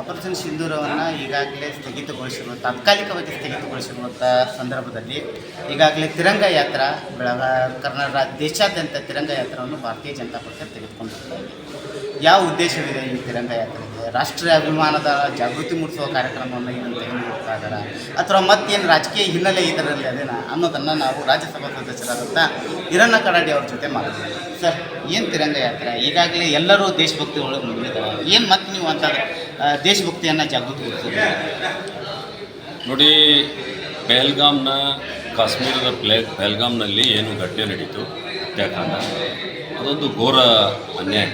Operation ಸಿಂಧೂರವನ್ನು ಈಗಾಗಲೇ ಸ್ಥಗಿತಗೊಳಿಸಿರುವ, ತಾತ್ಕಾಲಿಕವಾಗಿ ಸ್ಥಗಿತಗೊಳಿಸಿರುವಂಥ ಸಂದರ್ಭದಲ್ಲಿ ಈಗಾಗಲೇ ತಿರಂಗ ಯಾತ್ರಾ ಬೆಳಗ, ಕರ್ನಾಟಕ ದೇಶಾದ್ಯಂತ ತಿರಂಗ ಯಾತ್ರವನ್ನು ಭಾರತೀಯ ಜನತಾ ಪಕ್ಷ ತೆಗೆದುಕೊಂಡು ಯಾವ ಉದ್ದೇಶವಿದೆ ಈ ತಿರಂಗ ಯಾತ್ರೆಗೆ? ರಾಷ್ಟ್ರೀಯ ಅಭಿಮಾನದ ಜಾಗೃತಿ ಮೂಡಿಸುವ ಕಾರ್ಯಕ್ರಮವನ್ನು ಏನು ತೆಗೆದುಕೊಳ್ತಾ ಇದ್ದಾರೆ? ಅಥವಾ ಮತ್ತೇನು ರಾಜಕೀಯ ಹಿನ್ನೆಲೆ ಇದರಲ್ಲಿ ಅದೇನ ಅನ್ನೋದನ್ನು ನಾವು ರಾಜ್ಯಸಭಾ ಸದಸ್ಯರಾದಂಥ ಹಿರಣ್ಣ ಕಡಾಡಿ ಅವ್ರ ಜೊತೆ ಮಾತಾಡ್ತೀವಿ. ಸರ್, ಏನು ತಿರಂಗ ಯಾತ್ರೆ? ಈಗಾಗಲೇ ಎಲ್ಲರೂ ದೇಶಭಕ್ತಿ ಒಳಗೆ ಮುಗಿದಿದ್ದಾರೆ ಏನು ಮತ್ತೆ ನೀವು ಅಂತ ದೇಶಭಕ್ತಿಯನ್ನು ಜಾಗೃತಿಗೊಳಿಸಿದೆ. ನೋಡಿ, ಪೆಹಲ್ಗಾಮ್ನ ಕಾಶ್ಮೀರದ ಪ್ಲೇ, ಪೆಹಲ್ಗಾಮ್ನಲ್ಲಿ ಏನು ಘಟನೆ ನಡೀತು? ಹತ್ಯಾಕಾಂಡ. ಅದೊಂದು ಘೋರ ಅನ್ಯಾಯ.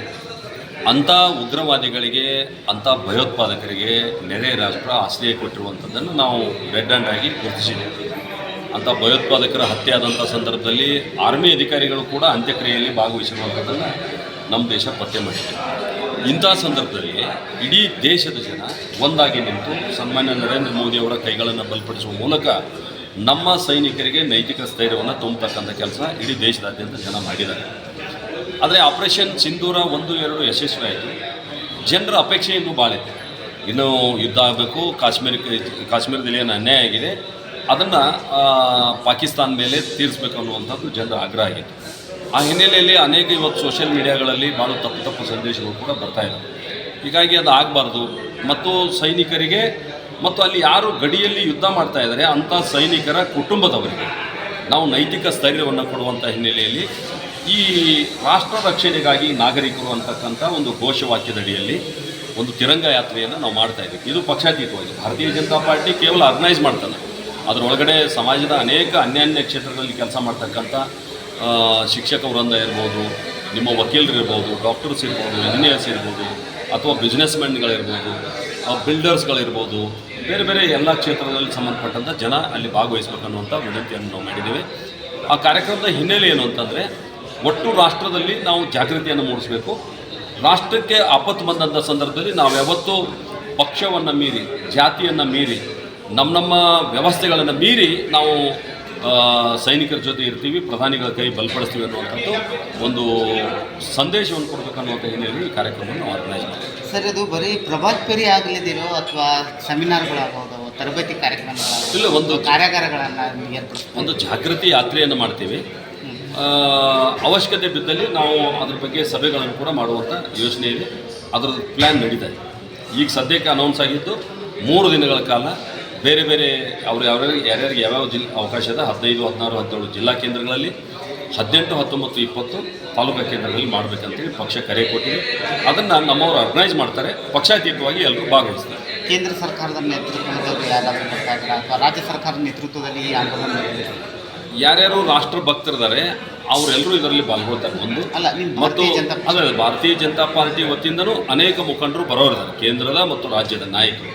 ಅಂಥ ಉಗ್ರವಾದಿಗಳಿಗೆ, ಅಂಥ ಭಯೋತ್ಪಾದಕರಿಗೆ ನೆರೆ ರಾಷ್ಟ್ರ ಆಶ್ರಯ ಕೊಟ್ಟಿರುವಂಥದ್ದನ್ನು ನಾವು ರೆಡ್ ಆ್ಯಂಡ್ ಆಗಿ ಗುರುತಿಸಿದ್ದೇವೆ. ಅಂಥ ಭಯೋತ್ಪಾದಕರ ಹತ್ಯೆ ಆದಂಥ ಸಂದರ್ಭದಲ್ಲಿ ಆರ್ಮಿ ಅಧಿಕಾರಿಗಳು ಕೂಡ ಅಂತ್ಯಕ್ರಿಯೆಯಲ್ಲಿ ಭಾಗವಹಿಸಿರುವಂಥದ್ದನ್ನು ನಮ್ಮ ದೇಶ ಪತ್ತೆ ಮಾಡಿದೆ. ಇಂಥ ಸಂದರ್ಭದಲ್ಲಿ ಇಡೀ ದೇಶದ ಜನ ಒಂದಾಗಿ ನಿಂತು ಸನ್ಮಾನ್ಯ ನರೇಂದ್ರ ಮೋದಿಯವರ ಕೈಗಳನ್ನು ಬಲಪಡಿಸುವ ಮೂಲಕ ನಮ್ಮ ಸೈನಿಕರಿಗೆ ನೈತಿಕ ಸ್ಥೈರ್ಯವನ್ನು ತುಂಬತಕ್ಕಂಥ ಕೆಲಸ ಇಡೀ ದೇಶದಾದ್ಯಂತ ಜನ ಮಾಡಿದ್ದಾರೆ. ಆದರೆ ಆಪರೇಷನ್ ಸಿಂಧೂರ ಒಂದು, ಎರಡು ಯಶಸ್ವಿ ಆಯಿತು. ಜನರ ಅಪೇಕ್ಷೆ ಇನ್ನೂ ಇದೆ ಇನ್ನೂ ಯುದ್ಧ ಆಗಬೇಕು, ಕಾಶ್ಮೀರಕ್ಕೆ, ಕಾಶ್ಮೀರದಲ್ಲಿ ಏನು ಅನ್ಯಾಯ ಆಗಿದೆ, ಅದನ್ನು ಪಾಕಿಸ್ತಾನ ಮೇಲೆ ತೀರಿಸಬೇಕು ಅನ್ನುವಂಥದ್ದು ಜನರ ಆಗ್ರಹ ಆಗಿತ್ತು. ಆ ಹಿನ್ನೆಲೆಯಲ್ಲಿ ಅನೇಕ ಇವತ್ತು ಸೋಷಿಯಲ್ ಮೀಡಿಯಾಗಳಲ್ಲಿ ಭಾಳ ತಪ್ಪು ತಪ್ಪು ಸಂದೇಶಗಳು ಕೂಡ ಬರ್ತಾ ಇದೆ. ಹೀಗಾಗಿ ಅದು ಆಗಬಾರ್ದು. ಮತ್ತು ಸೈನಿಕರಿಗೆ ಮತ್ತು ಅಲ್ಲಿ ಯಾರು ಗಡಿಯಲ್ಲಿ ಯುದ್ಧ ಮಾಡ್ತಾ ಇದ್ದಾರೆ, ಅಂಥ ಸೈನಿಕರ ಕುಟುಂಬದವರಿಗೆ ನಾವು ನೈತಿಕ ಸ್ಥೈರ್ಯವನ್ನು ಕೊಡುವಂಥ ಹಿನ್ನೆಲೆಯಲ್ಲಿ ಈ ರಾಷ್ಟ್ರ ರಕ್ಷಣೆಗಾಗಿ ನಾಗರಿಕರು ಅಂತಕ್ಕಂಥ ಒಂದು ಘೋಷವಾಕ್ಯದಡಿಯಲ್ಲಿ ಒಂದು ತಿರಂಗ ಯಾತ್ರೆಯನ್ನು ನಾವು ಮಾಡ್ತಾ ಇದ್ದೀವಿ. ಇದು ಪಕ್ಷಾತೀತವಾಗಿ. ಭಾರತೀಯ ಜನತಾ ಪಾರ್ಟಿ ಕೇವಲ ಆರ್ಗನೈಸ್ ಮಾಡ್ತಾನೆ ಅದರೊಳಗಡೆ ಸಮಾಜದ ಅನೇಕ ಅನ್ಯಾನ್ಯ ಕ್ಷೇತ್ರಗಳಲ್ಲಿ ಕೆಲಸ ಮಾಡ್ತಕ್ಕಂಥ ಶಿಕ್ಷಕ ವೃಂದ ಇರ್ಬೋದು, ನಿಮ್ಮ ವಕೀಲರಿರ್ಬೋದು ಡಾಕ್ಟರ್ಸ್ ಇರ್ಬೋದು ಇಂಜಿನಿಯರ್ಸ್ ಇರ್ಬೋದು, ಅಥವಾ ಬಿಸ್ನೆಸ್ ಮೆನ್ಗಳಿರ್ಬೋದು ಬಿಲ್ಡರ್ಸ್ಗಳಿರ್ಬೋದು ಬೇರೆ ಬೇರೆ ಎಲ್ಲ ಕ್ಷೇತ್ರದಲ್ಲಿ ಸಂಬಂಧಪಟ್ಟಂಥ ಜನ ಅಲ್ಲಿ ಭಾಗವಹಿಸಬೇಕನ್ನುವಂಥ ವಿನಂತಿಯನ್ನು ನಾವು ಮಾಡಿದ್ದೇವೆ. ಆ ಕಾರ್ಯಕ್ರಮದ ಹಿನ್ನೆಲೆ ಏನು ಅಂತಂದರೆ, ಒಟ್ಟು ರಾಷ್ಟ್ರದಲ್ಲಿ ನಾವು ಜಾಗೃತಿಯನ್ನು ಮೂಡಿಸಬೇಕು. ರಾಷ್ಟ್ರಕ್ಕೆ ಆಪತ್ತು ಬಂದಂಥ ಸಂದರ್ಭದಲ್ಲಿ ನಾವು ಯಾವತ್ತೂ ಪಕ್ಷವನ್ನು ಮೀರಿ, ಜಾತಿಯನ್ನು ಮೀರಿ, ನಮ್ಮ ನಮ್ಮ ವ್ಯವಸ್ಥೆಗಳನ್ನು ಮೀರಿ ನಾವು ಸೈನಿಕರ ಜೊತೆ ಇರ್ತೀವಿ ಪ್ರಧಾನಿಗಳ ಕೈ ಬಲಪಡಿಸ್ತೀವಿ ಅನ್ನುವಂಥದ್ದು ಒಂದು ಸಂದೇಶವನ್ನು ಕೊಡಬೇಕನ್ನುವಂಥ ಹಿನ್ನೆಲೆಯಲ್ಲಿ ಈ ಕಾರ್ಯಕ್ರಮವನ್ನು ಆರ್ಗನೈಸ್ ಮಾಡ್ತೀವಿ. ಸರ್ ಇದು ಬರೀ ಪ್ರಭಾತ್ ಪೇರಿ ಆಗಲಿದ್ದೀರೋ ಅಥವಾ ಸೆಮಿನಾರ್ಗಳಾಗೋದು ತರಬೇತಿ ಕಾರ್ಯಕ್ರಮ ಇಲ್ಲ ಒಂದು ಕಾರ್ಯಾಗಾರಗಳನ್ನು ಒಂದು ಜಾಗೃತಿ ಯಾತ್ರೆಯನ್ನು ಮಾಡ್ತೀವಿ. ಅವಶ್ಯಕತೆ ಬಿದ್ದಲ್ಲಿ ನಾವು ಅದ್ರ ಬಗ್ಗೆ ಸಭೆಗಳನ್ನು ಕೂಡ ಮಾಡುವಂಥ ಯೋಚನೆ ಇದೆ. ಅದರ ಪ್ಲ್ಯಾನ್ ನಡೀತಾ ಇದೆ. ಈಗ ಸದ್ಯಕ್ಕೆ ಅನೌನ್ಸ್ ಆಗಿದ್ದು ಮೂರು ದಿನಗಳ ಕಾಲ ಬೇರೆ ಬೇರೆ ಅವ್ರು ಯಾವ ಯಾರ್ಯಾರಿಗೆ ಯಾವ್ಯಾವ ಜಿಲ್ ಅವಕಾಶ ಇದೆ ಹದಿನೈದು ಹದಿನಾರು ಹದಿನೇಳು ಜಿಲ್ಲಾ ಕೇಂದ್ರಗಳಲ್ಲಿ ಹದಿನೆಂಟು ಹತ್ತೊಂಬತ್ತು ಇಪ್ಪತ್ತು ತಾಲೂಕಾ ಕೇಂದ್ರಗಳಲ್ಲಿ ಮಾಡಬೇಕಂತೇಳಿ ಪಕ್ಷ ಕರೆ ಕೊಟ್ಟಿದೆ. ಅದನ್ನು ನಮ್ಮವರು ಆರ್ಗನೈಸ್ ಮಾಡ್ತಾರೆ ಪಕ್ಷಾತೀತವಾಗಿ ಎಲ್ಲರೂ ಭಾಗವಹಿಸ್ತಾರೆ. ಕೇಂದ್ರ ಸರ್ಕಾರದ ನೇತೃತ್ವದಲ್ಲಿ ಯಾರಾದರೂ ಅಥವಾ ರಾಜ್ಯ ಸರ್ಕಾರದ ನೇತೃತ್ವದಲ್ಲಿ ಈ ಆಂದೋಲನ ಯಾರ್ಯಾರು ರಾಷ್ಟ್ರ ಭಕ್ತರಿದ್ದಾರೆ ಅವರೆಲ್ಲರೂ ಇದರಲ್ಲಿ ಪಾಲ್ಗೊಳ್ತಾರೆ. ಒಂದು. ಅಲ್ಲ ಮತ್ತು ಭಾರತೀಯ ಜನತಾ ಭಾರತೀಯ ಜನತಾ ಪಾರ್ಟಿ ವತಿಯಿಂದನೂ ಅನೇಕ ಮುಖಂಡರು ಬರೋರಿದ್ದಾರೆ ಕೇಂದ್ರದ ಮತ್ತು ರಾಜ್ಯದ ನಾಯಕರು.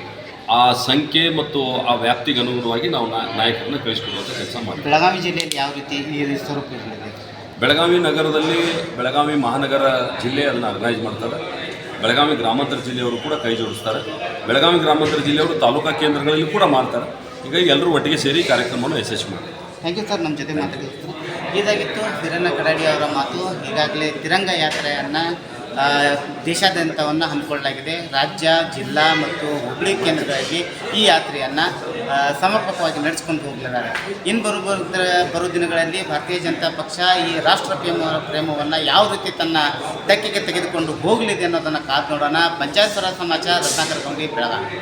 ಆ ಸಂಖ್ಯೆ ಮತ್ತು ಆ ವ್ಯಾಪ್ತಿಗೆ ಅನುಗುಣವಾಗಿ ನಾವು ನಾಯಕರನ್ನು ಕಳಿಸ್ಕೊಡುವಂಥ ಕೆಲಸ ಮಾಡಿ ಬೆಳಗಾವಿ ಜಿಲ್ಲೆಯಲ್ಲಿ ಯಾವ ರೀತಿ ಈ ಸ್ವರೂಪ ಬೆಳಗಾವಿ ನಗರದಲ್ಲಿ ಬೆಳಗಾವಿ ಮಹಾನಗರ ಜಿಲ್ಲೆ ಅದನ್ನು ಆರ್ಗನೈಸ್ ಮಾಡ್ತಾರೆ. ಬೆಳಗಾವಿ ಗ್ರಾಮಾಂತರ ಜಿಲ್ಲೆಯವರು ಕೂಡ ಕೈ ಜೋಡಿಸ್ತಾರೆ. ಬೆಳಗಾವಿ ಗ್ರಾಮಾಂತರ ಜಿಲ್ಲೆಯವರು ತಾಲೂಕಾ ಕೇಂದ್ರಗಳಲ್ಲಿ ಕೂಡ ಮಾಡ್ತಾರೆ. ಹೀಗಾಗಿ ಎಲ್ಲರೂ ಒಟ್ಟಿಗೆ ಸೇರಿ ಕಾರ್ಯಕ್ರಮವನ್ನು ಯಶಸ್ವಿ ಮಾಡ್ತಾರೆ ಥ್ಯಾಂಕ್ ಯು ಸರ್ ನಮ್ಮ ಜೊತೆ ಮಾತಾಡಿದ್ರು ಇದಾಗಿತ್ತು ಹಿರಣ್ಣ ಕಡಾಡಿ ಅವರ ಮಾತು. ಈಗಾಗಲೇ ತಿರಂಗ ಯಾತ್ರೆಯನ್ನು ದೇಶಾದ್ಯಂತವನ್ನು ಹಮ್ಮಿಕೊಳ್ಳಲಾಗಿದೆ. ರಾಜ್ಯ, ಜಿಲ್ಲಾ ಮತ್ತು ಹುಬ್ಬಳ್ಳಿ ಕೇಂದ್ರಗಳಲ್ಲಿ ಈ ಯಾತ್ರೆಯನ್ನು ಸಮರ್ಪಕವಾಗಿ ನಡೆಸ್ಕೊಂಡು ಹೋಗಲಿದ್ದಾರೆ ಇನ್ನು ಬರು ಬರೋ ದಿನಗಳಲ್ಲಿ ಭಾರತೀಯ ಜನತಾ ಪಕ್ಷ ಈ ರಾಷ್ಟ್ರ ಪ್ರೇಮ, ಪ್ರೇಮವನ್ನು ಯಾವ ರೀತಿ ತನ್ನ ತೆಕ್ಕೆಗೆ ತೆಗೆದುಕೊಂಡು ಹೋಗಲಿದೆ ಅನ್ನೋದನ್ನು ಕಾದು ನೋಡೋಣ. ಪಂಚಾಯತ್ ಸ್ವರಾಜ್ ಸಮಾಚಾರ, ರತ್ನಾಕರ್ ಕಂಬಿ ಬೆಳಗಾವಿ.